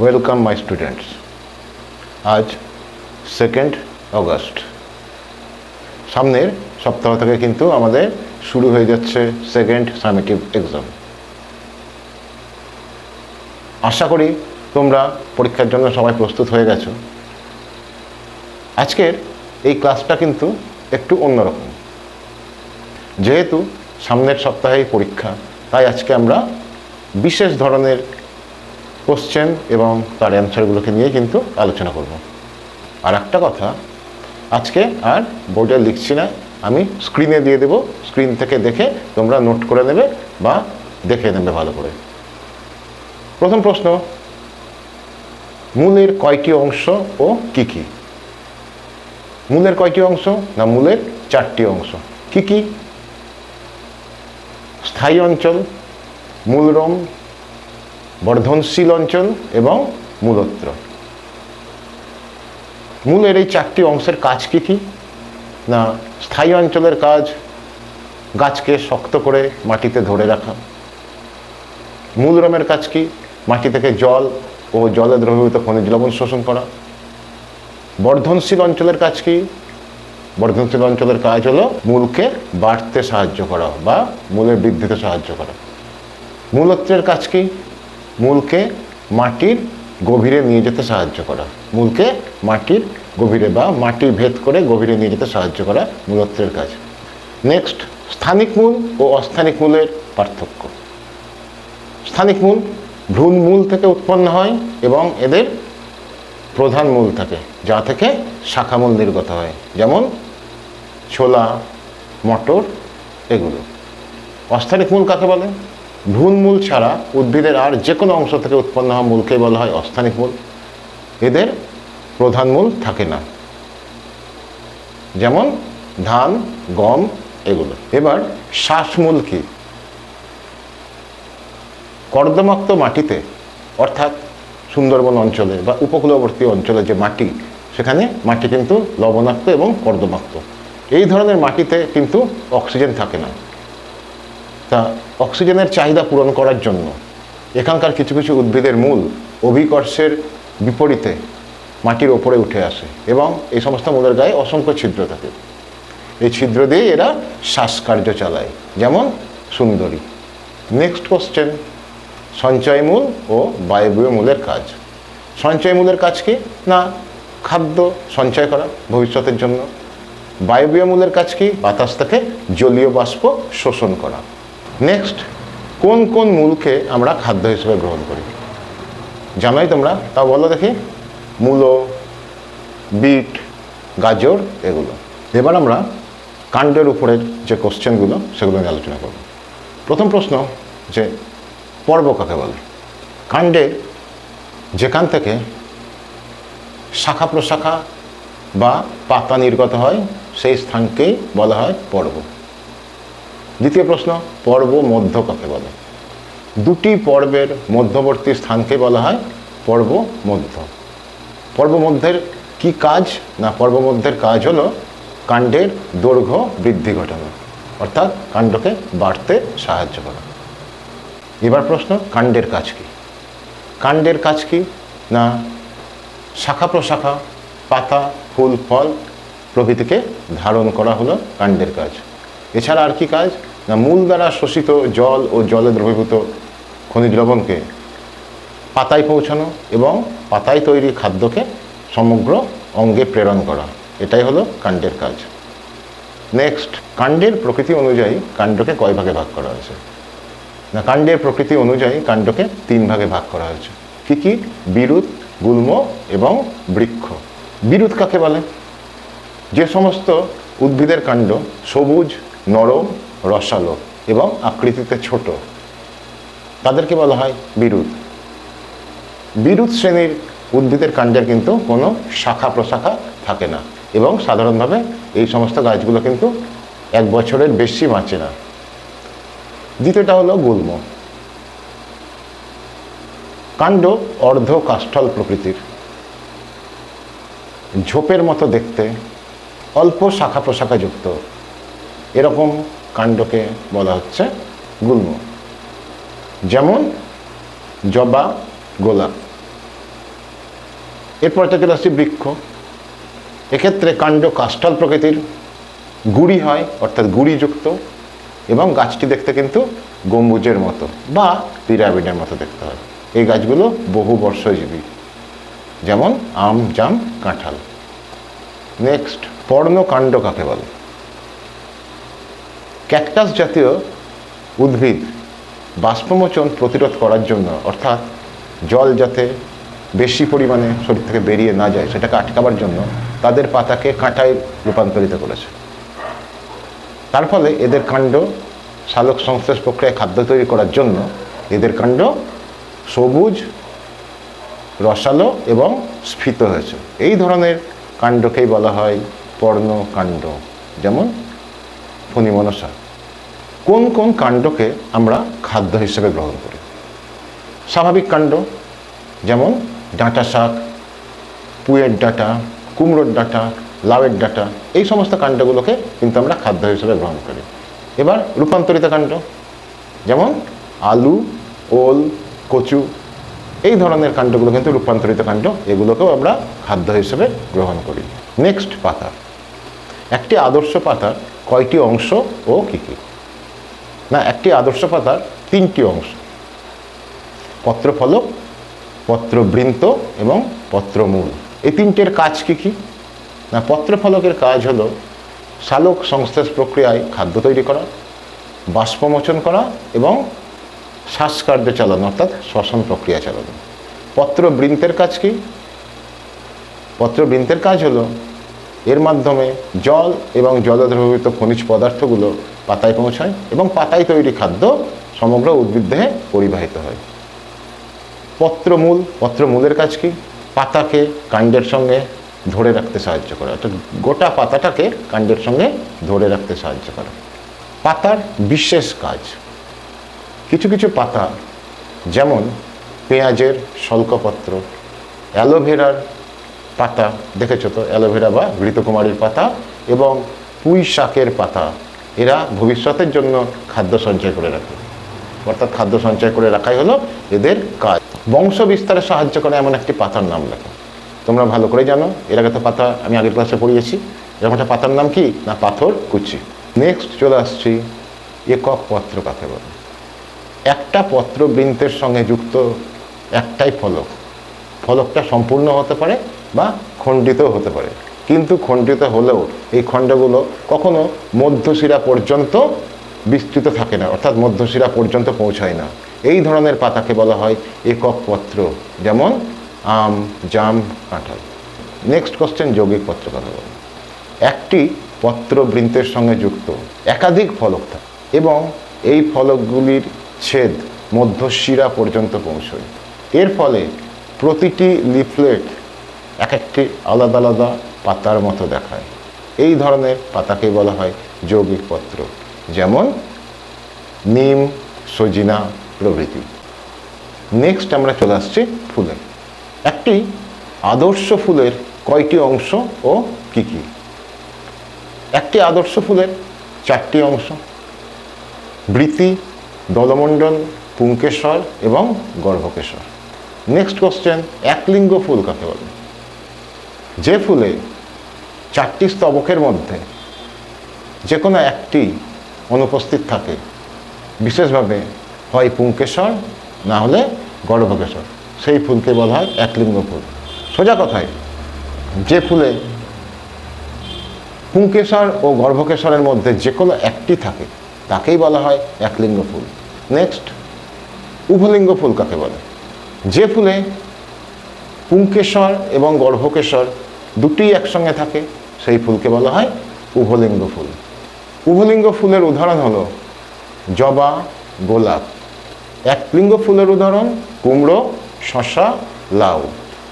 Welcome my students আজ second August সামনের সপ্তাহ থেকে কিন্তু আমাদের শুরু হয়ে যাচ্ছে সেকেন্ড সামেটিভ এক্সাম আশা করি তোমরা পরীক্ষার জন্য সবাই প্রস্তুত হয়ে গেছো। আজকের এই ক্লাসটা কিন্তু একটু অন্যরকম। যেহেতু সামনের সপ্তাহেই পরীক্ষা, তাই আজকে আমরা বিশেষ ধরনের কোশ্চেন এবং তার অ্যান্সারগুলোকে নিয়ে কিন্তু আলোচনা করব। আর একটা কথা, আজকে আর বোর্ডে লিখছি না, আমি স্ক্রিনে দিয়ে দেব স্ক্রিন থেকে দেখে তোমরা নোট করে নেবে বা দেখে নেবে ভালো করে। প্রথম প্রশ্ন, মূলের কয়টি অংশ ও কি কি? মূলের কয়টি অংশ না মূলের চারটি অংশ? কি কি? স্থায়ী অঞ্চল মূলরম বর্ধনশীল অঞ্চল এবং মূলত্র। মূলের এই চারটি অংশের কাজ কী কী? না, স্থায়ী অঞ্চলের কাজ, গাছকে শক্ত করে মাটিতে ধরে রাখা। মূলরমের কাজ কি? মাটি থেকে জল ও জলে দ্রবীভূত খনিজ লবণ শোষণ করা। বর্ধনশীল অঞ্চলের কাজ কি? বর্ধনশীল অঞ্চলের কাজ হলো মূলকে বাড়তে সাহায্য করা বা মূলের বৃদ্ধিতে সাহায্য করা। মূলত্রের কাজ কি? মূলকে মাটির গভীরে নিয়ে যেতে সাহায্য করা। মূলকে মাটির গভীরে বা মাটি ভেদ করে গভীরে নিয়ে যেতে সাহায্য করা মূলত্বের কাজ। নেক্সট স্থানিক মূল ও অস্থানিক মূলের পার্থক্য। স্থানিক মূল ভ্রূণ মূল থেকে উৎপন্ন হয় এবং এদের প্রধান মূল থাকে, যা থেকে শাখামূল নির্গত হয়, যেমন ছোলা, মটর, এগুলো। অস্থানিক মূল কাকে বলে? ভ্রূণ মূল ছাড়া উদ্ভিদের আর যে কোনো অংশ থেকে উৎপন্ন হওয়া মূলকে বলা হয় অস্থানিক মূল। এদের প্রধান মূল থাকে না। যেমন ধান, গম এগুলো। এবার শ্বাসমূল কি? কর্দমাক্ত মাটিতে, অর্থাৎ সুন্দরবন অঞ্চলে বা উপকূলবর্তী অঞ্চলে যে মাটি, সেখানে মাটি কিন্তু লবণাক্ত এবং কর্দমাক্ত। এই ধরনের মাটিতে কিন্তু অক্সিজেন থাকে না। তা অক্সিজেনের চাহিদা পূরণ করার জন্য এখানকার কিছু কিছু উদ্ভিদের মূল অভিকর্ষের বিপরীতে মাটির ওপরে উঠে আসে এবং এই সমস্ত মূলের গায়ে অসংখ্য ছিদ্র থাকে। এই ছিদ্র দিয়ে এরা শ্বাসকার্য চালায়, যেমন সুন্দরী। নেক্সট কোশ্চেন সঞ্চয় মূল ও বায়বীয় মূলের কাজ। সঞ্চয় মূলের কাজ কি? না, খাদ্য সঞ্চয় করা ভবিষ্যতের জন্য। বায়বীয় মূলের কাজ কি? বাতাস থেকে জলীয় বাষ্প শোষণ করা। নেক্সট কোন কোন মূলকে আমরা খাদ্য হিসেবে গ্রহণ করি? জানোই তোমরা তা বলো দেখি। মূলো, বিট, গাজর, এগুলো। এবার আমরা কাণ্ডের উপরের যে কোশ্চেনগুলো, সেগুলো নিয়ে আলোচনা করব। প্রথম প্রশ্ন যে পর্ব কাকে বলে? কাণ্ডে যেখান থেকে শাখা প্রশাখা বা পাতা নির্গত হয়, সেই স্থানকেই বলা হয় পর্ব। দ্বিতীয় প্রশ্ন, পর্ব মধ্য কাকে বলে? দুটি পর্বের মধ্যবর্তী স্থানকে বলা হয় পর্ব মধ্য। পর্ব মধ্যের কি কাজ না পর্ব মধ্যের কাজ হলো কাণ্ডের দৈর্ঘ্য বৃদ্ধি ঘটানো, অর্থাৎ কাণ্ডকে বাড়তে সাহায্য করা। এবার প্রশ্ন, কাণ্ডের কাজ কি? কাণ্ডের কাজ কি না শাখা প্রশাখা, পাতা, ফুল, ফল প্রভৃতিকে ধারণ করা হলো কাণ্ডের কাজ? এছাড়া আর কি কাজ? না মূল দ্বারা শোষিত জল ও জলে দ্রবীভূত খনিজ লবণকে পাতায় পৌঁছানো এবং পাতায় তৈরি খাদ্যকে সমগ্র অঙ্গে প্রেরণ করা। এটাই হলো কাণ্ডের কাজ। নেক্সট কাণ্ডের প্রকৃতি অনুযায়ী কাণ্ডকে কয় ভাগে ভাগ করা হয়েছে? না, কাণ্ডের প্রকৃতি অনুযায়ী কাণ্ডকে তিন ভাগে ভাগ করা হয়েছে। কি কি? বিরুৎ, গুল্ম এবং বৃক্ষ। বিরুৎ কাকে বলে? যে সমস্ত উদ্ভিদের কাণ্ড সবুজ নরম, রসালো এবং আকৃতিতে ছোট। তাদেরকে বলা হয় বিরুদ। বিরুদ শ্রেণির উদ্ভিদের কাণ্ডের কিন্তু কোনো শাখা প্রশাখা থাকে না এবং সাধারণভাবে এই সমস্ত গাছগুলো কিন্তু এক বছরের বেশি বাঁচে না। দ্বিতীয়টা হলো গুল্ম। কাণ্ড অর্ধ কাষ্ঠল প্রকৃতির। ঝোপের মতো দেখতে, অল্প শাখা প্রশাখা যুক্ত। এরকম কাণ্ডকে বলা হচ্ছে গুল্ম। যেমন জবা গোলাপ এরপর চলে আসছি বৃক্ষ। এক্ষেত্রে কাণ্ড কাষ্টাল প্রকৃতির। গুড়ি হয়, অর্থাৎ গুড়িযুক্ত। এবং গাছটি দেখতে কিন্তু গম্বুজের মতো বা পিরামিডের মতো দেখতে হয়। এই গাছগুলো বহু বর্ষজীবী। যেমন আম, জাম, কাঁঠাল। নেক্সট, পর্ণকাণ্ড কাকে বলে? ক্যাকটাস জাতীয় উদ্ভিদ বাষ্পমোচন প্রতিরোধ করার জন্য, অর্থাৎ জল যাতে বেশি পরিমাণে শরীর থেকে বেরিয়ে না যায়, সেটাকে আটকাবার জন্য তাদের পাতাকে কাঁটায় রূপান্তরিত করেছে। তার ফলে এদের কাণ্ড সালোক সংশ্লেষ প্রক্রিয়ায় খাদ্য তৈরি করার জন্য এদের কাণ্ড সবুজ, রসালো এবং স্ফীত হয়েছে। এই ধরনের কাণ্ডকেই বলা হয় পর্ণকাণ্ড। যেমন ফণিমনসা কোন কোন কাণ্ডকে আমরা খাদ্য হিসেবে গ্রহণ করি? স্বাভাবিক কাণ্ড, যেমন ডাঁটা শাক, পুয়ের ডাঁটা, কুমড়োর ডাঁটা, লাউয়ের ডাঁটা, এই সমস্ত কাণ্ডগুলোকে কিন্তু আমরা খাদ্য হিসেবে গ্রহণ করি। এবার রূপান্তরিত কাণ্ড, যেমন আলু, ওল, কচু, এই ধরনের কাণ্ডগুলো কিন্তু রূপান্তরিত কাণ্ড, এগুলোকেও আমরা খাদ্য হিসেবে গ্রহণ করি। নেক্সট পাতা, একটি আদর্শ পাতার কয়টি অংশ ও কী কী? না, একটি আদর্শ পাতার তিনটি অংশ। পত্রফলক, পত্রবৃন্ত এবং পত্রমূল। এই তিনটের কাজ কী কী? না, পত্রফলকের কাজ হলো সালোক সংশ্লেষ প্রক্রিয়ায় খাদ্য তৈরি করা, বাষ্পমোচন করা এবং শ্বাসকার্য চালানো, অর্থাৎ শ্বসন প্রক্রিয়া চালানো। পত্রবৃন্তের কাজ কি? পত্রবৃন্তের কাজ হলো এর মাধ্যমে জল এবং জলদ্রবীভূত খনিজ পদার্থগুলো পাতায় পৌঁছায় এবং পাতায় তৈরি খাদ্য সমগ্র উদ্ভিদ দেহে পরিবাহিত হয়। পত্রমূল, পত্রমূলের কাজ কি? পাতাকে কাণ্ডের সঙ্গে ধরে রাখতে সাহায্য করে, অর্থাৎ গোটা পাতাটাকে কাণ্ডের সঙ্গে ধরে রাখতে সাহায্য করে। পাতার বিশেষ কাজ, কিছু কিছু পাতা, যেমন পেঁয়াজের শল্কপত্র, অ্যালোভেরার পাতা, দেখেছ তো? অ্যালোভেরা বা ঘৃতকুমারীর পাতা এবং পুঁই শাকের পাতা। এরা ভবিষ্যতের জন্য খাদ্য সঞ্চয় করে রাখে। অর্থাৎ খাদ্য সঞ্চয় করে রাখাই হলো এদের কাজ। বংশ বিস্তারে সাহায্য করে এমন একটি পাতার নাম লেখো। তোমরা ভালো করে জানো, এর আগে তো পাতা আমি আগের ক্লাসে পড়িয়েছি। এরকম একটা পাতার নাম কি? না, পাথর, কুচি। নেক্সট চলে আসছি, একক পত্র কাকে বলে? একটা পত্র বৃন্তের সঙ্গে যুক্ত একটাই ফলক। ফলকটা সম্পূর্ণ হতে পারে বা খণ্ডিত হতে পারে। কিন্তু খণ্ডিত হলেও এই খণ্ডগুলো কখনো মধ্যশিরা পর্যন্ত বিস্তৃত থাকে না, অর্থাৎ মধ্যশিরা পর্যন্ত পৌঁছায় না। এই ধরনের পাতাকে বলা হয় একক পত্র, যেমন আম, জাম, কাঁঠাল। নেক্সট কোশ্চেন যৌগিক পত্র কথা বলে। একটি পত্র বৃন্তের সঙ্গে যুক্ত একাধিক ফলক থাকে এবং এই ফলকগুলির ছেদ মধ্যশিরা পর্যন্ত পৌঁছয়। এর ফলে প্রতিটি লিফলেট এক একটি আলাদা আলাদা পাতার মতো দেখায়। এই ধরনের পাতাকে বলা হয় যৌগিক পত্র। যেমন নিম, সজিনা প্রভৃতি। নেক্সট আমরা চলে আসছি ফুলে। একটি আদর্শ ফুলের কয়টি অংশ ও কি কি? একটি আদর্শ ফুলের চারটি অংশ। বৃতি দলমণ্ডল পুঙ্কেশ্বর এবং গর্ভকেশ্বর নেক্সট কোশ্চেন একলিঙ্গ ফুল কাকে বলে? যে ফুলে চারটি স্তবকের মধ্যে যে কোনো একটি অনুপস্থিত থাকে, বিশেষভাবে হয় পুঙ্কেশ্বর না হলে গর্ভকেশ্বর সেই ফুলকে বলা হয় একলিঙ্গ ফুল। সোজা কথায়, যে ফুলে পুঙ্কেশ্বর ও গর্ভকেশ্বরের মধ্যে যে কোনো একটি থাকে, তাকেই বলা হয় একলিঙ্গ ফুল। নেক্সট উভলিঙ্গ ফুল কাকে বলে? যে ফুলে পুঙ্কেশ্বর এবং গর্ভকেশ্বর দুটি একসঙ্গে থাকে, সেই ফুলকে বলা হয় উভলিঙ্গ ফুল। উভলিঙ্গ ফুলের উদাহরণ হলো জবা, গোলাপ। এক লিঙ্গ ফুলের উদাহরণ, কুমড়ো শশা লাউ।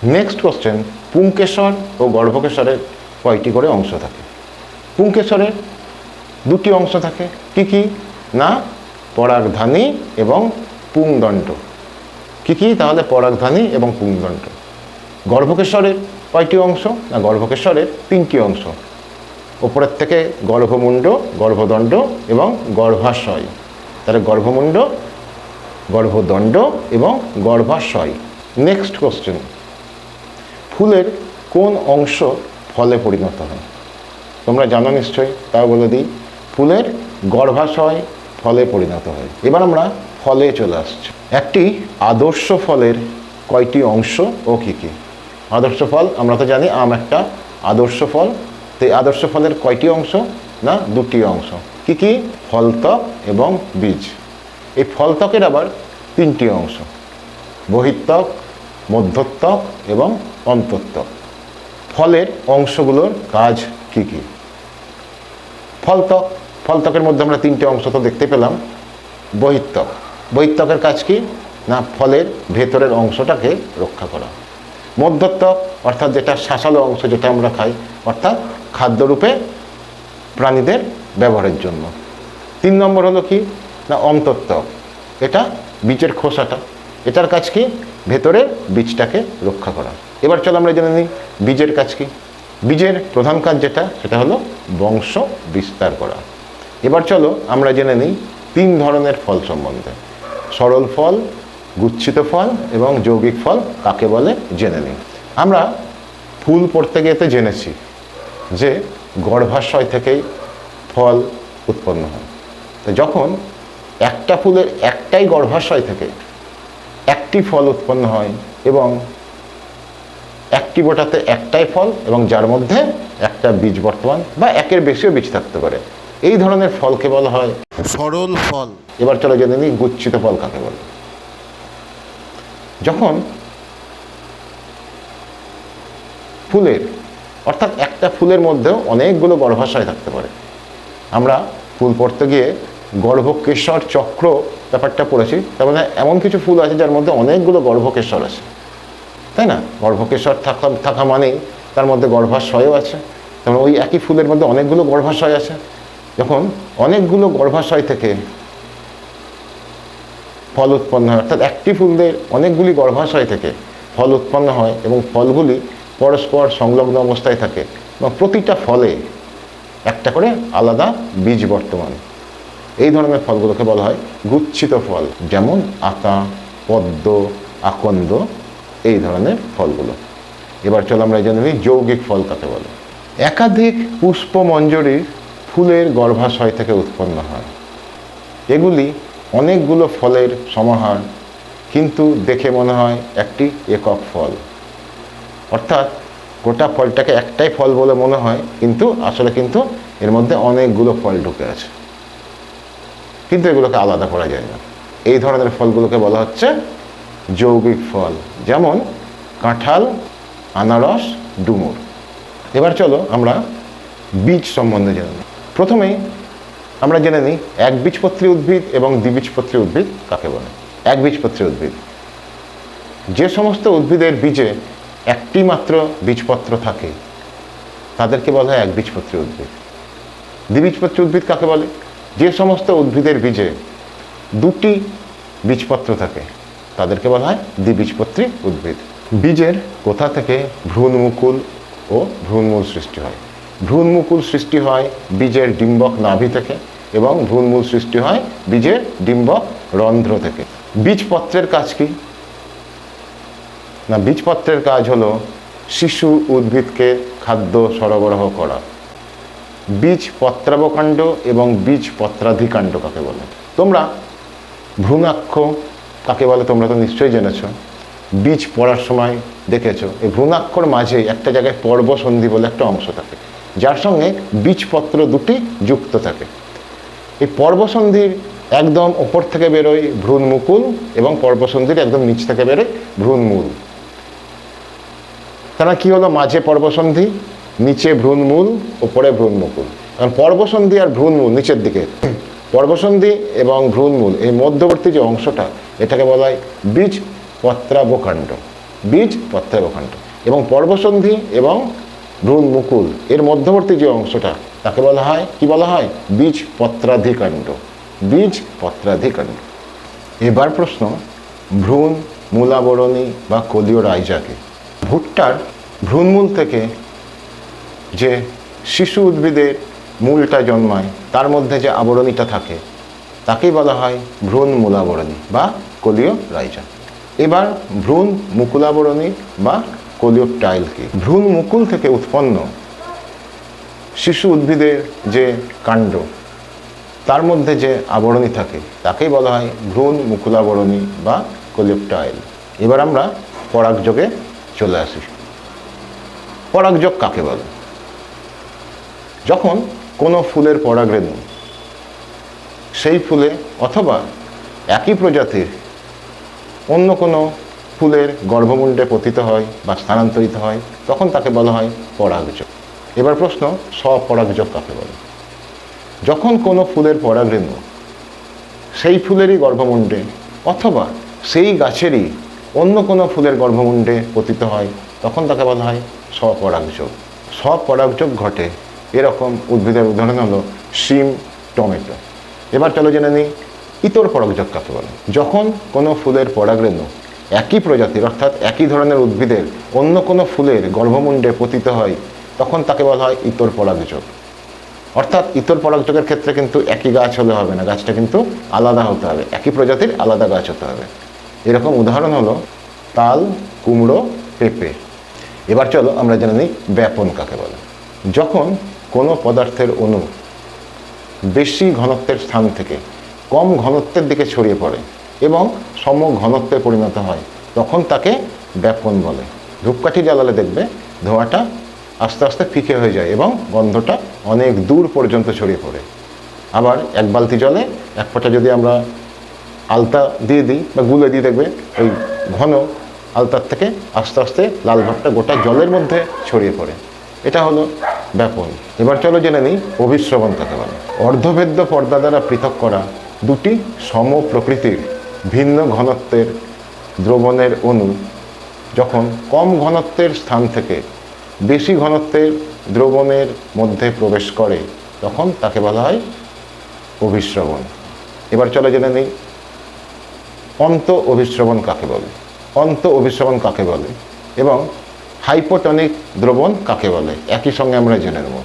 নেক্সট কোশ্চেন পুঙ্কেশ্বর ও গর্ভকেশ্বরের কয়টি করে অংশ থাকে? পুঙ্কেশ্বরের দুটি অংশ থাকে, কি কি? না, পরাগধানী এবং পুংদণ্ড। কি কি? তাহলে পরাগধানী এবং পুংদণ্ড। গর্ভকেশ্বরের কয়টি অংশ? না গর্ভকেশ্বরের তিনটি অংশ। ওপরের থেকে গর্ভমুণ্ড, গর্ভদণ্ড এবং গর্ভাশয়। তাহলে গর্ভমুণ্ড, গর্ভদণ্ড এবং গর্ভাশয়। নেক্সট কোশ্চেন ফুলের কোন অংশ ফলে পরিণত হয়? তোমরা জানো নিশ্চয়ই, তাও বলে দিই। ফুলের গর্ভাশয় ফলে পরিণত হয়। এবার আমরা ফলে চলে আসছি। একটি আদর্শ ফলের কয়টি অংশ ও কী কী? আদর্শ ফল, আমরা তো জানি আম একটা আদর্শ ফল। তো এই আদর্শ ফলের কয়টি অংশ না, দুটি অংশ? কি কি? ফলত্বক এবং বীজ। এই ফলত্বকের আবার তিনটি অংশ। বহিত্বক মধ্যত্বক এবং অন্তত্বক ফলের অংশগুলোর কাজ কি কি? ফলত্বক ফলত্বকের মধ্যে আমরা তিনটে অংশ তো দেখতে পেলাম। বহিত্বক বহিত্বকের কাজ কি? না, ফলের ভেতরের অংশটাকে রক্ষা করা। মধ্যত্বক অর্থাৎ যেটা শাসালো অংশ যেটা আমরা খাই, অর্থাৎ খাদ্যরূপে প্রাণীদের ব্যবহারের জন্য। তিন নম্বর হলো কি? না, অন্তত্ব। এটা বীজের খোসাটা। এটার কাজ কি? ভেতরের বীজটাকে রক্ষা করা। এবার চলো আমরা জেনে নিই, বীজের কাজ কি? বীজের প্রধান কাজ যেটা, সেটা হলো বংশ বিস্তার করা। এবার চলো আমরা জেনে নিই তিন ধরনের ফল সম্বন্ধে। সরল ফল গুচ্ছিত ফল এবং যৌগিক ফল কাকে বলে জেনে নিই। আমরা ফুল পড়তে গিয়ে তো জেনেছি যে গর্ভাশয় থেকেই ফল উৎপন্ন হয়। তো যখন একটা ফুলের একটাই গর্ভাশয় থেকে একটি ফল উৎপন্ন হয় এবং একটি বোটাতে একটাই ফল এবং যার মধ্যে একটা বীজ বর্তমান বা একের বেশিও বীজ থাকতে পারে এই ধরনের ফলকে বলা হয় সরল ফল। এবার চলো জেনে নিই গুচ্ছিত ফল কাকে বলে। যখন ফুলের, অর্থাৎ একটা ফুলের মধ্যেও অনেকগুলো গর্ভাশয় থাকতে পারে। আমরা ফুল পড়তে গিয়ে গর্ভকেশ্বর চক্র ব্যাপারটা পড়েছি, তার মানে এমন কিছু ফুল আছে যার মধ্যে অনেকগুলো গর্ভকেশ্বর আছে। তাই না? গর্ভকেশ্বর থাকা থাকা মানেই তার মধ্যে গর্ভাশয়ও আছে। তেমন ওই একই ফুলের মধ্যে অনেকগুলো গর্ভাশয় আছে। যখন অনেকগুলো গর্ভাশয় থেকে ফল উৎপন্ন হয়। অর্থাৎ একটি ফুলদের অনেকগুলি গর্ভাশয় থেকে, ফল উৎপন্ন হয় এবং ফলগুলি পরস্পর সংলগ্ন অবস্থায় থাকে। এবং প্রতিটা ফলে একটা করে আলাদা বীজ বর্তমান। এই ধরনের ফলগুলোকে বলা হয় গুচ্ছিত ফল, যেমন আতা, পদ্ম, আকন্দ, এই ধরনের ফলগুলো। এবার চলো আমরা জেনে যৌগিক ফল কাকে বলে। একাধিক পুষ্পমঞ্জরি ফুলের গর্ভাশয় থেকে উৎপন্ন হয়। এগুলি অনেকগুলো ফলের সমাহার, কিন্তু দেখে মনে হয় একটি একক ফল। অর্থাৎ গোটা ফলটাকে একটাই ফল বলে মনে হয়, কিন্তু আসলে কিন্তু এর মধ্যে অনেকগুলো ফল ঢুকে আছে। কিন্তু এগুলোকে আলাদা করা যায় না। এই ধরনের ফলগুলোকে বলা হচ্ছে যৌগিক ফল, যেমন কাঁঠাল, আনারস, ডুমুর। এবার চলো আমরা বীজ সম্বন্ধে জানি প্রথমেই আমরা জেনে নিই একবীজপত্রী উদ্ভিদ এবং দ্বিবীজপত্রী উদ্ভিদ কাকে বলে? একবীজপত্রী উদ্ভিদ। যে সমস্ত উদ্ভিদের বীজে একটি মাত্র বীজপত্র থাকে, তাদেরকে বলা হয় একবীজপত্রী উদ্ভিদ। দ্বিবীজপত্রী উদ্ভিদ কাকে বলে? যে সমস্ত উদ্ভিদের বীজে দুটি বীজপত্র থাকে, তাদেরকে বলা হয় দ্বিবীজপত্রী উদ্ভিদ। বীজের কোথা থেকে ভ্রূণমুকুল ও ভ্রূণমূল সৃষ্টি হয়? ভ্রূণমুকুল সৃষ্টি হয় বীজের ডিম্বক নাভি থেকে এবং ভ্রূণমূল সৃষ্টি হয় বীজের ডিম্বক রন্ধ্র থেকে। বীজপত্রের কাজ কি? না, বীজপত্রের কাজ হলো শিশু উদ্ভিদকে খাদ্য সরবরাহ করা। বীজ পত্রাবকাণ্ড এবং বীজ পত্রাধিকাণ্ড কাকে বলে? তোমরা ভ্রূণাক্ষ, কাকে বলে তোমরা তো নিশ্চয়ই জেনেছ, বীজ পড়ার সময় দেখেছ। এই ভ্রূণাক্ষর মাঝে একটা জায়গায় পর্বসন্ধি বলে একটা অংশ থাকে। যার সঙ্গে বীজপত্র দুটি যুক্ত থাকে। এই পর্বসন্ধির একদম ওপর থেকে বেরোয় ভ্রূণমুকুল এবং পর্বসন্ধির একদম নিচ থেকে বেরোয় ভ্রূণমূল। তারা কি হলো? মাঝে পর্বসন্ধি, নিচে ভ্রূণমূল, ওপরে ভ্রূণমুকুল। কারণ পর্বসন্ধি আর ভ্রূণমূল নিচের দিকে। পর্বসন্ধি এবং ভ্রূণমূল, এই মধ্যবর্তী যে অংশটা, এটাকে বলা হয় বীজ পত্রাবকাণ্ড বীজ পত্রাবকাণ্ড এবং পর্বসন্ধি এবং ভ্রূণমুকুল এর মধ্যবর্তী যে অংশটা, তাকে বলা হয়, কি বলা হয়? বীজ পত্রাধিকাণ্ড। বীজ পত্রাধিকাণ্ড। এবার প্রশ্ন, ভ্রূণ মূলাবরণী বা কলীয় রাইজাকে, ভুট্টার ভ্রূণমূল থেকে যে শিশু উদ্ভিদের মূলটা জন্মায়, তার মধ্যে যে আবরণীটা থাকে, তাকেই বলা হয় ভ্রূণ মূলাবরণী বা কলীয় রাইজা। এবার ভ্রূণ মুকুলাবরণী বা কোলিওপটাইল কি, ভ্রূণ মুকুল থেকে উৎপন্ন শিশু উদ্ভিদের যে কাণ্ড, তার মধ্যে যে আবরণী থাকে, তাকেই বলা হয় ভ্রূণ মুকুলাবরণী বা কোলিওপটাইল এবার আমরা পরাগযোগে চলে আসি। পরাগযোগ কাকে বলে? যখন কোনো ফুলের পরাগরেণু সেই ফুলে অথবা একই প্রজাতির অন্য কোনো ফুলের গর্ভমুণ্ডে পতিত হয় বা স্থানান্তরিত হয়, তখন তাকে বলা হয় পরাগযোগ। এবার প্রশ্ন, স্বপরাগযোগ কাকে বলে? যখন কোনো ফুলের পরাগরেণু সেই ফুলেরই গর্ভমুণ্ডে অথবা সেই গাছেরই অন্য কোনো ফুলের গর্ভমুণ্ডে পতিত হয়, তখন তাকে বলা হয় স্বপরাগযোগ। স্বপরাগযোগ ঘটে এরকম উদ্ভিদের উদাহরণ হলো শিম, টমেটো। এবার চলো জেনে নিই, ইতর পরাগযোগ কাকে বলে? যখন কোনো ফুলের পরাগরেণু একই প্রজাতির, অর্থাৎ একই ধরনের উদ্ভিদের, অন্য কোনো ফুলের গর্ভমুণ্ডে পতিত হয়, তখন তাকে বলা হয় ইতর পরাগযোগ। অর্থাৎ ইতর পরাগযোগের ক্ষেত্রে কিন্তু একই গাছ হলে হবে না, গাছটা কিন্তু আলাদা হতে হবে, একই প্রজাতির আলাদা গাছ হতে হবে। এরকম উদাহরণ হলো তাল, কুমড়ো, পেঁপে। এবার চলো আমরা জেনে নিই ব্যাপন কাকে বলে। যখন কোনো পদার্থের অণু বেশি ঘনত্বের স্থান থেকে কম ঘনত্বের দিকে ছড়িয়ে পড়ে এবং সম ঘনত্বে পরিণত হয়। তখন তাকে ব্যাপন বলে। ধূপকাঠি জ্বালালে দেখবে ধোঁয়াটা আস্তে আস্তে ফিকে হয়ে যায় এবং গন্ধটা অনেক দূর পর্যন্ত ছড়িয়ে পড়ে। আবার এক বালতি জলে এক ফোঁটা যদি আমরা আলতা দিয়ে দিই বা গুলে দিয়ে দেখবে ওই ঘন আলতার থেকে আস্তে আস্তে লাল ভাবটা গোটা জলের মধ্যে ছড়িয়ে পড়ে। এটা হলো ব্যাপন। এবার চলো জেনে নিই অভিশ্রবণ কাকে বলে। অর্ধভেদ্য পর্দা দ্বারা পৃথক করা দুটি সম প্রকৃতির ভিন্ন ঘনত্বের দ্রবণের অণু যখন কম ঘনত্বের স্থান থেকে বেশি ঘনত্বের দ্রবণের মধ্যে প্রবেশ করে, তখন তাকে বলা হয় অভিশ্রবণ এবার চলে জেনে নিই, অন্ত অভিশ্রবণ কাকে বলে? অন্ত অভিশ্রবণ কাকে বলে? এবং হাইপোটনিক দ্রবণ কাকে বলে? একই সঙ্গে আমরা জেনে নেব।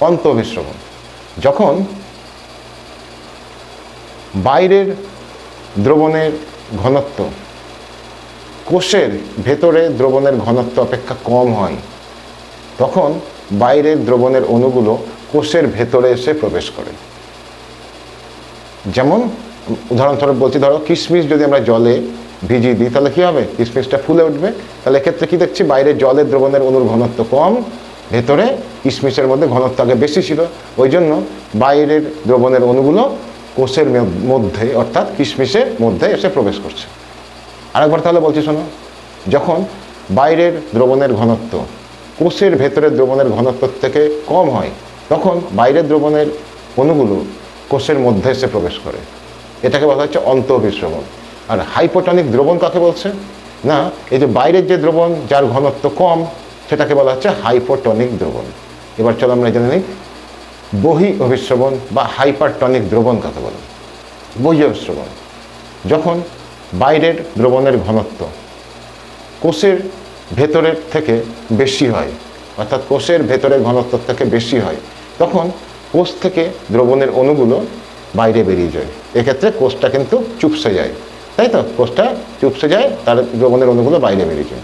অন্ত অভিশ্রবণ যখন বাইরের দ্রবণের ঘনত্ব। কোষের ভেতরে দ্রবণের ঘনত্ব অপেক্ষা কম হয়। তখন বাইরের দ্রবণের অণুগুলো কোষের ভেতরে এসে প্রবেশ করে। যেমন, উদাহরণস্বরূপ বলছি, ধরো কিশমিশ যদি আমরা জলে ভিজিয়ে দিই, তাহলে কী হবে? কিশমিশটা ফুলে উঠবে। তাহলে এক্ষেত্রে কী দেখছি? বাইরে জলের দ্রবণের অণুর ঘনত্ব কম, ভেতরে কিশমিশের মধ্যে ঘনত্ব আগে বেশি ছিল। ওই জন্য বাইরের দ্রবণের অণুগুলো কোষের মধ্যে, অর্থাৎ কিশমিশের মধ্যে এসে প্রবেশ করছে। আরেকবার তাহলে বলছি, শোনো। যখন বাইরের দ্রবণের ঘনত্ব, কোষের ভেতরের দ্রবণের ঘনত্ব থেকে কম হয়, তখন বাইরের দ্রবণের অণুগুলো কোষের মধ্যে এসে প্রবেশ করে। এটাকে বলা হচ্ছে অন্তঃবিশ্রবণ। আর হাইপোটনিক দ্রবণ কাকে বলছে? না, এই যে বাইরের যে দ্রবণ, যার ঘনত্ব কম, সেটাকে বলা হচ্ছে হাইপোটনিক দ্রবণ। এবার চলো আমরা জেনে নিই বহি অভিশ্রবণ বা হাইপারটনিক দ্রবণ কাকে বলে। বহি অভিশ্রবণ যখন বাইরের দ্রবণের ঘনত্ব কোষের ভেতরের থেকে বেশি হয়, অর্থাৎ কোষের ভেতরের ঘনত্ব থেকে বেশি হয়, তখন কোষ থেকে দ্রবণের অণুগুলো বাইরে বেরিয়ে যায়। এক্ষেত্রে কোষটা কিন্তু চুপসে যায়। তাই তো? কোষটা চুপসে যায়, তার দ্রবণের অণুগুলো বাইরে বেরিয়ে যায়।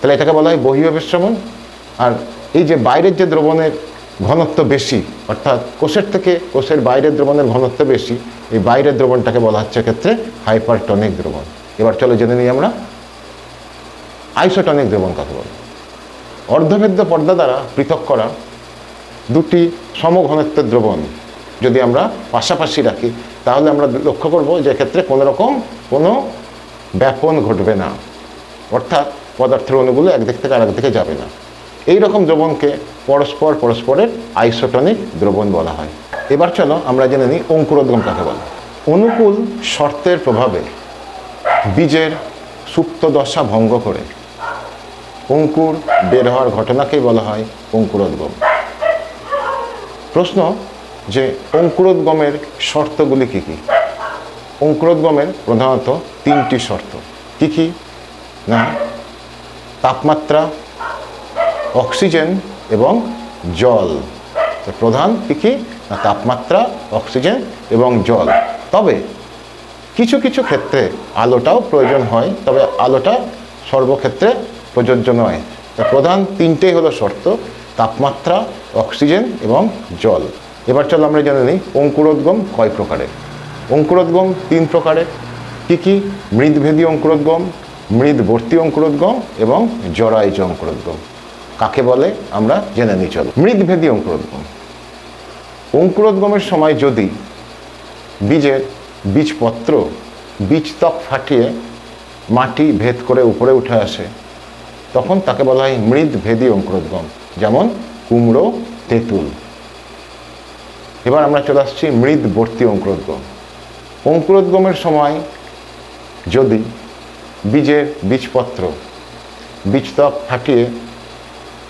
তাহলে এটাকে বলা হয় বহি অভিশ্রবণ আর এই যে বাইরের যে দ্রবণের ঘনত্ব বেশি, অর্থাৎ কোষের থেকে কোষের বাইরের দ্রবণের ঘনত্ব বেশি, এই বাইরের দ্রবণটাকে বলা হচ্ছে ক্ষেত্রে হাইপারটনিক দ্রবণ। এবার চলো জেনে নিই আমরা। আইসোটনিক দ্রবণ কাকে বলে। অর্ধভেদ্য পর্দা দ্বারা পৃথক করা দুটি সমঘনত্বের দ্রবণ যদি আমরা পাশাপাশি রাখি, তাহলে আমরা লক্ষ্য করব যে ক্ষেত্রে কোনো রকম কোনো ব্যাপন ঘটবে না। অর্থাৎ পদার্থের অণুগুলো একদিক থেকে আরেক দিকে যাবে না। এই রকম দ্রবণকে পরস্পর পরস্পরের আইসোটনিক দ্রবণ বলা হয়। এবার চলো আমরা জেনে নিই অঙ্কুরোদ্গম কাকে বলে। অনুকূল শর্তের প্রভাবে বীজের সুপ্ত দশা ভঙ্গ করে অঙ্কুর বের হওয়ার ঘটনাকেই বলা হয় অঙ্কুরোদ্গম। প্রশ্ন যে অঙ্কুরোদ্গমের শর্তগুলি কী কী? অঙ্কুরোদ্গমের প্রধানত তিনটি শর্ত। কী কী? না, তাপমাত্রা অক্সিজেন এবং জল। প্রধান কী কী? না, তাপমাত্রা, অক্সিজেন এবং জল। তবে কিছু কিছু ক্ষেত্রে আলোটাও প্রয়োজন হয়, তবে আলোটা সর্বক্ষেত্রে প্রযোজ্য নয়। তা প্রধান তিনটেই হলো শর্ত, তাপমাত্রা, অক্সিজেন এবং জল। এবার চলো আমরা জেনে নিই অঙ্কুরোদ্গম কয় প্রকারের অঙ্কুরোদ্গম তিন প্রকারের কী কী? মৃদভেদী অঙ্কুরোদ্গম, মৃদবর্তী অঙ্কুরোদ্গম এবং জরায়ুজ অঙ্কুরোদ্গম। কাকে বলে? আমরা জেনে নিই, চলো। মৃদভেদী অঙ্কুরোদ্গম। অঙ্কুরোদ্গমের সময় যদি বীজের বীজপত্র বীজত্বক ফাটিয়ে মাটি ভেদ করে উপরে উঠে আসে, তখন তাকে বলা হয় মৃদভেদী অঙ্কুরোদ্গম, যেমন কুমড়ো, তেঁতুল। এবার আমরা চলে আসছি মৃদবর্তী অঙ্কুরোদ্গম। অঙ্কুরোদ্গমের সময় যদি বীজের বীজপত্র বীজত্বক ফাটিয়ে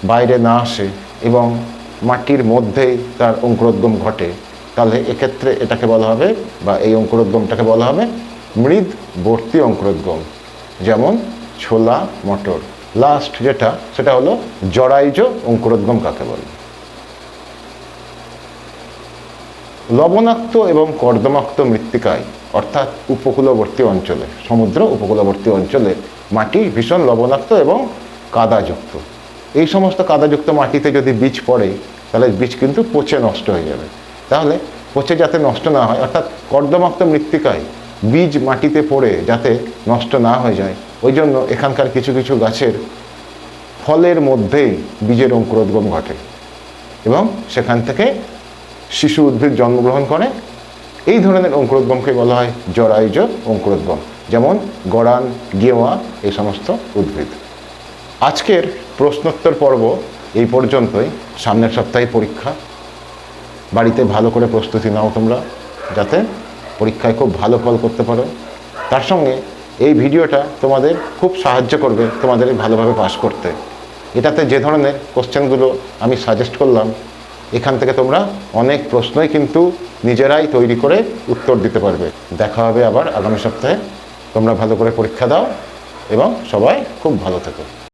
বাইরে না আসে এবং মাটির মধ্যেই তার অঙ্কুরোদ্গম ঘটে, তাহলে এক্ষেত্রে এটাকে বলা হবে বা এই অঙ্কুরোদ্গমটাকে বলা হবে মৃদবর্তী অঙ্কুরোদ্গম, যেমন ছোলা মটর। লাস্ট যেটা, সেটা হলো জরায়ুজ অঙ্কুরোদ্গম কাকে বলে। লবণাক্ত এবং কর্দমাক্ত মৃত্তিকায়, অর্থাৎ উপকূলবর্তী অঞ্চলে, সমুদ্র উপকূলবর্তী অঞ্চলে মাটি ভীষণ লবণাক্ত এবং কাদাযুক্ত। এই সমস্ত কাদাযুক্ত মাটিতে যদি বীজ পড়ে, তাহলে বীজ কিন্তু পচে নষ্ট হয়ে যাবে। তাহলে পচে যাতে নষ্ট না হয়, অর্থাৎ কর্দমাক্ত মৃত্তিকায় বীজ মাটিতে পড়ে যাতে নষ্ট না হয়ে যায়, ওই জন্য এখানকার কিছু কিছু গাছের ফলের মধ্যেই বীজের অঙ্কুরোদ্গম ঘটে এবং সেখান থেকে শিশু উদ্ভিদ জন্মগ্রহণ করে। এই ধরনের অঙ্কুরোদ্গমকে বলা হয় জরায়ুজ অঙ্কুরোদ্গম, যেমন গড়ান, গেওয়া এই সমস্ত উদ্ভিদ। আজকের প্রশ্নোত্তর পর্ব এই পর্যন্তই। সামনের সপ্তাহে পরীক্ষা। বাড়িতে ভালো করে প্রস্তুতি নাও তোমরা, যাতে পরীক্ষায় খুব ভালো ফল করতে পারো। তার সঙ্গে এই ভিডিওটা তোমাদের খুব সাহায্য করবে তোমাদের ভালোভাবে পাস করতে। এটাতে যে ধরনের কোশ্চেনগুলো আমি সাজেস্ট করলাম, এখান থেকে তোমরা অনেক প্রশ্নই কিন্তু নিজেরাই তৈরি করে উত্তর দিতে পারবে। দেখা হবে আবার আগামী সপ্তাহে। তোমরা ভালো করে পরীক্ষা দাও এবং সবাই খুব ভালো থেকো।